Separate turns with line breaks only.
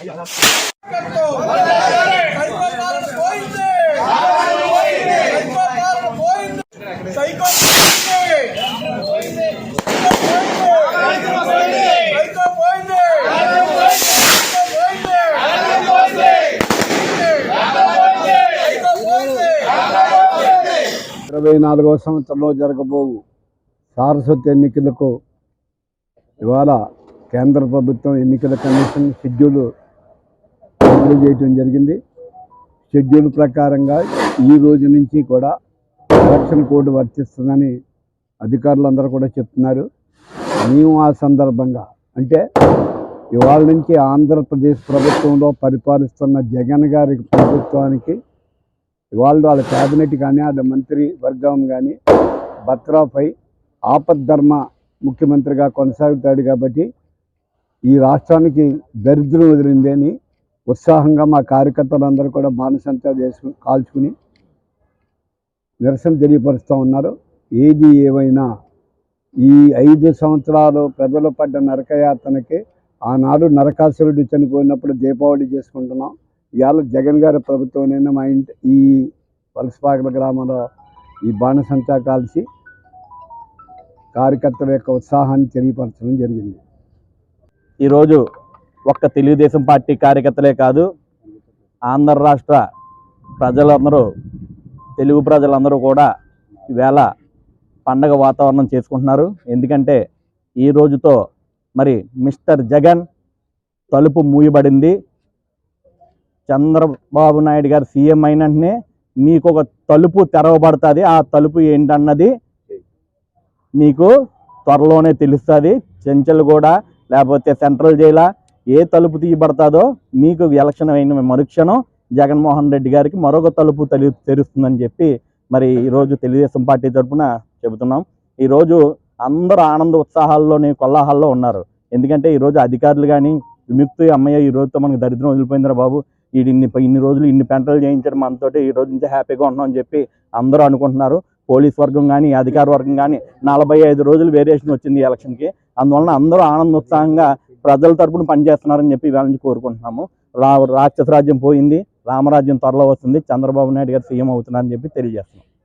అయ్యా
ఇరవై నాలుగవ సంవత్సరంలో జరగబోవు సారస్వతి ఎన్నికలకు ఇవాళ కేంద్ర ప్రభుత్వం ఎన్నికల కమిషన్ షెడ్యూల్ అమలు చేయటం జరిగింది. షెడ్యూల్ ప్రకారంగా ఈ రోజు నుంచి కూడా ఎలక్షన్ కోడ్ వర్తిస్తుందని అధికారులందరూ కూడా చెప్తున్నారు. మేము ఆ సందర్భంగా అంటే ఇవాళ నుంచి ఆంధ్రప్రదేశ్ ప్రభుత్వంలో పరిపాలిస్తున్న జగన్ గారి ప్రభుత్వానికి ఇవాళ వాళ్ళ క్యాబినెట్ కానీ వాళ్ళ మంత్రి వర్గం కానీ బత్రాపై ఆపద్ధర్మ ముఖ్యమంత్రిగా కొనసాగుతాడు కాబట్టి ఈ రాష్ట్రానికి దరిద్రం వదిలింది అని ఉత్సాహంగా మా కార్యకర్తలందరూ కూడా బాణసంచా చేసుకుని కాల్చుకుని నిరసన తెలియపరుస్తూ ఉన్నారు. ఏది ఏమైనా ఈ ఐదు సంవత్సరాలు ప్రజలు పడ్డ నరకయాతనకి ఆనాడు నరకాసురుడు చనిపోయినప్పుడు దీపావళి చేసుకుంటున్నాం. ఇవాళ జగన్ గారి ప్రభుత్వం మా ఇంటి ఈ వలసపాకల గ్రామంలో ఈ బాణసంచా కాల్చి కార్యకర్తల యొక్క ఉత్సాహాన్ని తెలియపరచడం జరిగింది.
ఈరోజు ఒక్క తెలుగుదేశం పార్టీ కార్యకర్తలే కాదు ఆంధ్ర రాష్ట్ర ప్రజలందరూ తెలుగు ప్రజలందరూ కూడా ఈవేళ పండగ వాతావరణం చేసుకుంటున్నారు. ఎందుకంటే ఈ రోజుతో మరి మిస్టర్ జగన్ తలుపు మూయబడింది. చంద్రబాబు నాయుడు గారు సీఎం అయిన వెంటనే మీకు ఒక తలుపు తెరవబడుతుంది. ఆ తలుపు ఏంటన్నది మీకు త్వరలోనే తెలుస్తుంది. చెంచల్ కూడా లేకపోతే సెంట్రల్ జైలా ఏ తలుపు తీయబడతాదో మీకు ఎలక్షన్ అయిన మరుక్షణం జగన్మోహన్ రెడ్డి గారికి మరొక తలుపు తెలి తెరుస్తుందని చెప్పి మరి ఈరోజు తెలుగుదేశం పార్టీ తరఫున చెబుతున్నాం. ఈరోజు అందరూ ఆనంద ఉత్సాహాల్లోని కొల్లాహాల్లో ఉన్నారు. ఎందుకంటే ఈరోజు అధికారులు కానీ విముక్తి అమ్మయ్య ఈ రోజుతో మనకు దరిద్రం వదిలిపోయిందిరా బాబు. వీడు ఇన్ని ఇన్ని రోజులు ఇన్ని పెంటలు చేయించారు మనతోటి ఈ రోజు నుంచి హ్యాపీగా ఉన్నాం అని చెప్పి అందరూ అనుకుంటున్నారు. పోలీస్ వర్గం కానీ అధికార వర్గం కానీ నలభై ఐదు రోజులు వేరియేషన్ వచ్చింది ఎలక్షన్కి అందువలన అందరూ ఆనందోత్సాహంగా ప్రజల తరపున పనిచేస్తున్నారని చెప్పి ఇవాళ నుంచి కోరుకుంటున్నాము. రా రాక్షస రాజ్యం పోయింది రామరాజ్యం త్వరలో వస్తుంది చంద్రబాబు నాయుడు గారు సీఎం అవుతున్నారని చెప్పి తెలియజేస్తున్నాం.